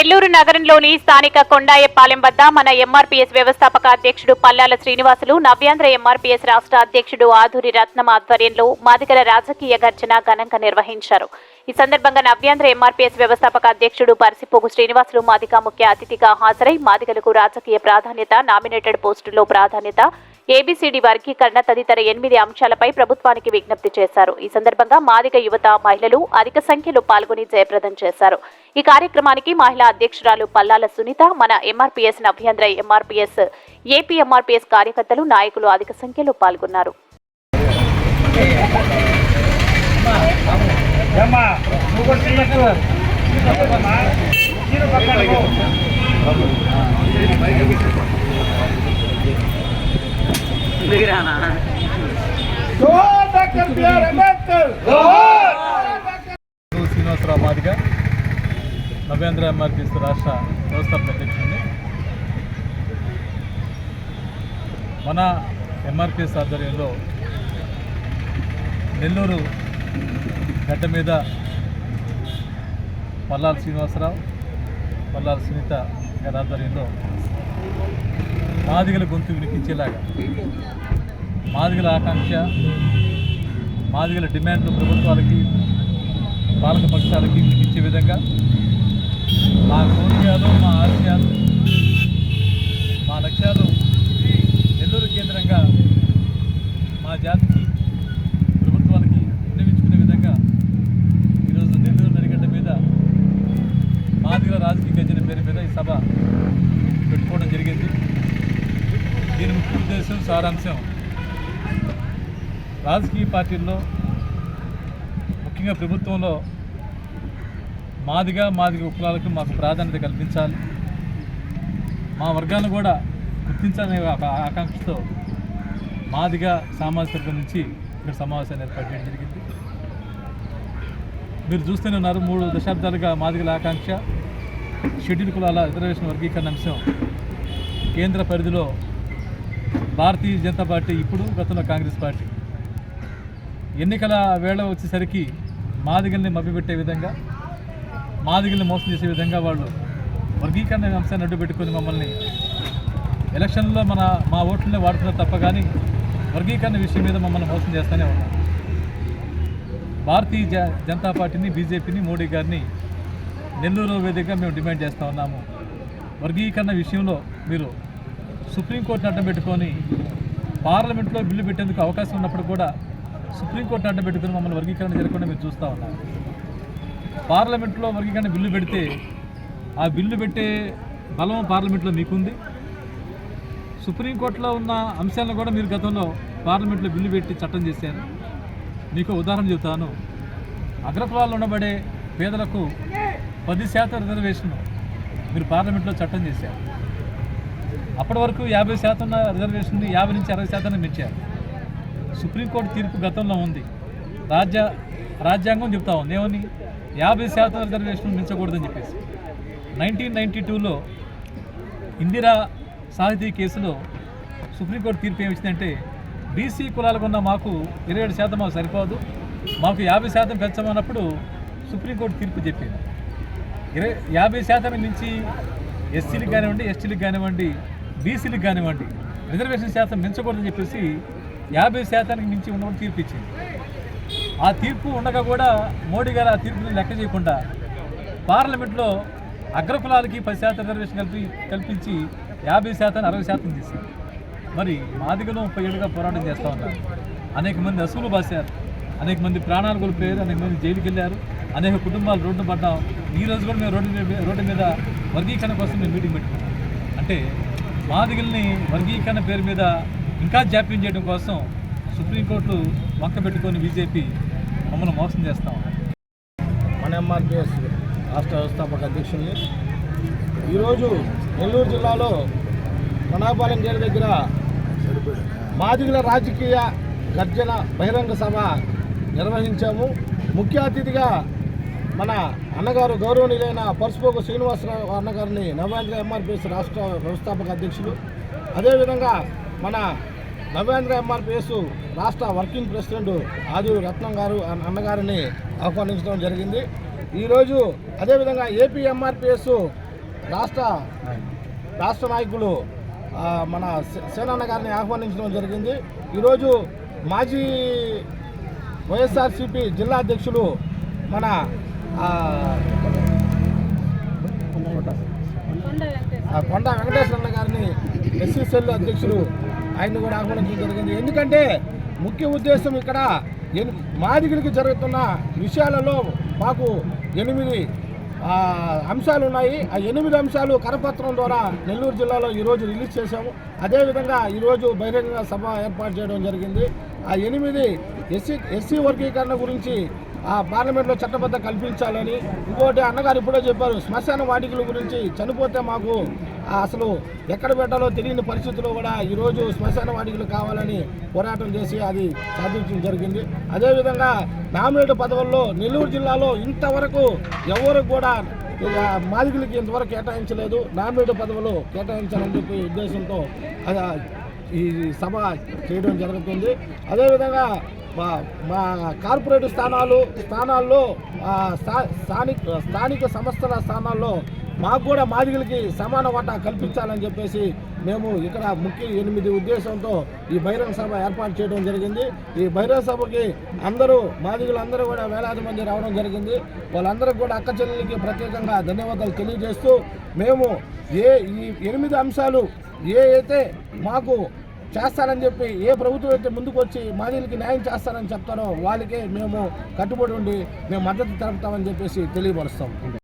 నెల్లూరు నగరంలోని స్థానిక కొండాయపాలెం వద్ద మన ఎంఆర్పీఎస్ వ్యవస్థాపక అధ్యక్షుడు పల్లాల శ్రీనివాసులు నవ్యాంధ్ర ఎంఆర్పీఎస్ రాష్ట్ర అధ్యక్షుడు ఆధురి రత్నం ఆధ్వర్యంలో మాదిగల రాజకీయ గర్జన ఘనంగా నిర్వహించారు. ఈ సందర్భంగా నవ్యాంధ్ర ఎంఆర్పీఎస్ వ్యవస్థాపక అధ్యక్షుడు పరిసిపోగు శ్రీనివాసులు మాదిగ ముఖ్య అతిథిగా హాజరై మాదిగలకు రాజకీయ ప్రాధాన్యత నామినేటెడ్ పోస్టుల్లో ప్రాధాన్యత ఏబీసీడీ వర్గీకరణ తదితర ఎనిమిది అంశాలపై ప్రభుత్వానికి విజ్ఞప్తి చేశారు. ఈ సందర్భంగా మాదిగ యువత మహిళలు అధిక సంఖ్యలో పాల్గొని జయప్రదం చేశారు. ఈ కార్యక్రమానికి మహిళా అధ్యక్షురాలు పల్లాల సునీత మన MRPS Navyandhra MRPS AP MRPS కార్యకర్తలు నాయకులు అధిక సంఖ్యలో పాల్గొన్నారు. పక్కన శ్రీనివాసరావు మాదిగా నవేంద్ర ఎంఆర్పీఎస్ రాష్ట్ర వ్యవస్థాపక అధ్యక్షుడిని. మన ఎంఆర్పిఎస్ ఆధ్వర్యంలో నెల్లూరు గడ్డ మీద పల్లాల శ్రీనివాసరావు పల్లాల సునీత గారి ఆధ్వర్యంలో మాదిగల గొంతు వినిపించేలాగా. మాదిగల ఆకాంక్ష మాదిగల డిమాండ్లు ప్రభుత్వాలకి పాలక పక్షాలకి ఇచ్చే విధంగా మా కోరికలు మా ఆశయాలు మా లక్ష్యాలు నెల్లూరు కేంద్రంగా మా జాతికి ప్రభుత్వానికి విన్నవించుకునే విధంగా ఈరోజు నెల్లూరు నడిగడ్డ మీద మాదిగల రాజకీయ గర్జన పేరు మీద ఈ సభ పెట్టుకోవడం జరిగింది దీని ముఖ్య ఉద్దేశం సారాంశం. రాజకీయ పార్టీల్లో ముఖ్యంగా ప్రభుత్వంలో మాదిగా మాదిగ కులాలకు మాకు ప్రాధాన్యత కల్పించాలి. మా వర్గాన్ని కూడా గుర్తించాలనే ఒక ఆకాంక్షతో మాదిగా సామాజిక వర్గం నుంచి ఇక్కడ సమావేశాన్ని ఏర్పాటు చేయడం జరిగింది. మీరు చూస్తూనే ఉన్నారు మూడు దశాబ్దాలుగా మాదిగల ఆకాంక్ష షెడ్యూల్ కులాల రిజర్వేషన్ వర్గీకరణ అంశం కేంద్ర పరిధిలో భారతీయ జనతా పార్టీ ఇప్పుడు గతంలో కాంగ్రెస్ పార్టీ. ఎన్నికల వేళ వచ్చేసరికి మాదిగల్ని మభ్యపెట్టే విధంగా మాదిగల్ని మోసం చేసే విధంగా వాళ్ళు వర్గీకరణ అంశాన్ని అడ్డు పెట్టుకుని మమ్మల్ని ఎలక్షన్లో మన మా ఓట్లనే వాడుతున్నారు తప్ప కానీ వర్గీకరణ విషయం మీద మమ్మల్ని మోసం చేస్తూనే ఉన్నారు. భారతీయ జ- జనతా పార్టీని బీజేపీని మోడీ గారిని నెల్లూరు వేదికగా మేము డిమాండ్ చేస్తూ ఉన్నాము. వర్గీకరణ విషయంలో మీరు సుప్రీంకోర్టును అడ్డం పెట్టుకొని పార్లమెంట్లో బిల్లు పెట్టేందుకు అవకాశం ఉన్నప్పుడు కూడా సుప్రీంకోర్టును అడ్డం పెట్టుకుని మమ్మల్ని వర్గీకరణ జరగకుండా మీరు చూస్తూ ఉన్నారు. పార్లమెంట్లో వర్గీకరణ బిల్లు పెడితే ఆ బిల్లు పెట్టే బలం పార్లమెంట్లో మీకుంది. సుప్రీంకోర్టులో ఉన్న అంశాలను కూడా మీరు గతంలో పార్లమెంట్లో బిల్లు పెట్టి చట్టం చేశారు. మీకు ఉదాహరణ చెబుతాను. అగ్రకులాల్లో ఉండబడే పేదలకు పది శాతం రిజర్వేషన్ మీరు పార్లమెంట్లో చట్టం చేశారు. అప్పటి వరకు యాభై శాతం రిజర్వేషన్ యాభై నుంచి అరవై శాతాన్ని పెంచారు సుప్రీంకోర్టు తీర్పు గతంలో ఉంది. రాజ్య రాజ్యాంగం చెప్తా ఉంది. ఏమని? యాభై శాతం రిజర్వేషన్ మించకూడదని చెప్పేసి. నైన్టీన్ నైంటీ టూలో ఇందిరా సాహితీ కేసులో సుప్రీంకోర్టు తీర్పు ఏమిచ్చిందంటే బీసీ కులాలకు ఉన్న మాకు ఇరవై ఏడు శాతం మాకు సరిపోదు. మాకు యాభై శాతం పెంచమన్నప్పుడు సుప్రీంకోర్టు తీర్పు చెప్పింది. ఇరవై యాభై శాతం మించి ఎస్సీలకు కానివ్వండి ఎస్టీలకు కానివ్వండి బీసీలకు కానివ్వండి రిజర్వేషన్ శాతం మించకూడదని చెప్పేసి యాభై శాతానికి మించి ఉన్నప్పుడు తీర్పు ఇచ్చింది. ఆ తీర్పు ఉండగా కూడా మోడీ గారు ఆ తీర్పుని లెక్క చేయకుండా పార్లమెంట్లో అగ్రకులాలకి పది శాతం రిజర్వేషన్ కల్పి కల్పించి యాభై శాతాన్ని అరవై శాతం తీశారు మరి మాదిగలో ముప్పై ఏళ్ళుగా పోరాటం చేస్తూ ఉన్నారు. అనేక మంది అసూలు బాసారు అనేక మంది ప్రాణాలు కోల్పోయారు. అనేక మంది జైలుకి వెళ్ళారు అనేక కుటుంబాలు రోడ్డు పడ్డాం. ఈ రోజు కూడా మేము రోడ్డు మీద రోడ్డు మీద వర్గీకరణ కోసం మేము మీటింగ్ పెట్టుకున్నాం. అంటే బాధితుల్ని వర్గీకరణ పేరు మీద ఇంకా జాప్యం చేయడం కోసం సుప్రీంకోర్టు వంక పెట్టుకొని బీజేపీ మమ్మల్ని మోసం చేస్తా మన ఎంఆర్పిఎస్ రాష్ట్ర వ్యవస్థాపక అధ్యక్షుల్ని. ఈరోజు నెల్లూరు జిల్లాలో కొనాపాలెం జైలు దగ్గర మాదిగుల రాజకీయ గర్జన బహిరంగ సభ నిర్వహించాము. ముఖ్య అతిథిగా మన అన్నగారు గౌరవనీయులైన పరుసుపోకు శ్రీనివాసరావు అన్నగారిని నవేంద్ర ఎంఆర్పిఎస్ రాష్ట్ర వ్యవస్థాపక అధ్యక్షులు. అదేవిధంగా మన నవేంద్ర ఎంఆర్పిఎస్ రాష్ట్ర వర్కింగ్ ప్రెసిడెంట్ ఆది రత్నం గారు అన్న- అన్నగారిని ఆహ్వానించడం జరిగింది. ఈరోజు అదేవిధంగా ఏపీ ఎంఆర్పిఎస్ రాష్ట్ర రాష్ట్ర నాయకులు మన సేనాన్నగారిని సేనన్న గారిని ఆహ్వానించడం జరిగింది. ఈరోజు మాజీ వైఎస్ఆర్సిపి జిల్లా అధ్యక్షులు మన కొండ వెంకటేశ్వరన్న గారిని ఎస్సీ అధ్యక్షులు ఆయన కూడా ఆహ్వానించడం జరిగింది. ఎందుకంటే ముఖ్య ఉద్దేశం ఇక్కడ మాదిగుడికి జరుగుతున్న విషయాలలో మాకు ఎనిమిది అంశాలు ఉన్నాయి. ఆ ఎనిమిది అంశాలు కరపత్రం ద్వారా నెల్లూరు జిల్లాలో ఈరోజు రిలీజ్ చేశాము. అదేవిధంగా ఈరోజు బహిరంగ సభ ఏర్పాటు చేయడం జరిగింది. ఆ ఎనిమిది ఎస్సీ ఎస్సీ వర్గీకరణ గురించి ఆ పార్లమెంట్లో చట్టబద్ధ కల్పించాలని ఇంకోటి అన్నగారు ఇప్పుడే చెప్పారు శ్మశాన వాటికల గురించి చనిపోతే మాకు అసలు ఎక్కడ పెట్టాలో తెలియని పరిస్థితుల్లో కూడా ఈరోజు శ్మశాన వాటికలు కావాలని పోరాటం చేసి అది సాధించడం జరిగింది. అదేవిధంగా నామినేట్ పదవుల్లో నెల్లూరు జిల్లాలో ఇంతవరకు ఎవరు కూడా ఇక ఇంతవరకు కేటాయించలేదు. నామినేట్ పదవులు కేటాయించాలని చెప్పి ఉద్దేశంతో అది ఈ సభ చేయడం జరుగుతుంది. అదేవిధంగా మా మా కార్పొరేట్ స్థానాలు స్థానాల్లో స్థా- స్థానిక స్థానిక సంస్థల స్థానాల్లో మాకు కూడా మాదిగలకి సమాన వాటా కల్పించాలని చెప్పేసి మేము ఇక్కడ ముఖ్య ఎనిమిది ఉద్దేశంతో ఈ బహిరంగ సభ ఏర్పాటు చేయడం జరిగింది. ఈ బహిరంగ సభకి అందరూ మాదిగలందరూ కూడా వేలాది మంది రావడం జరిగింది. వాళ్ళందరూ కూడా అక్క చెల్లెలకి ప్రత్యేకంగా ధన్యవాదాలు తెలియజేస్తూ మేము ఏ ఈ ఎనిమిది అంశాలు ఏ అయితే మాకు చేస్తానని చెప్పి ఏ ప్రభుత్వం అయితే ముందుకు వచ్చి మాదిలకి న్యాయం చేస్తానని చెప్తారో వాళ్ళకే మేము కట్టుబడి ఉండి మేము మద్దతు తెలుపుతామని చెప్పేసి తెలియపరుస్తాం.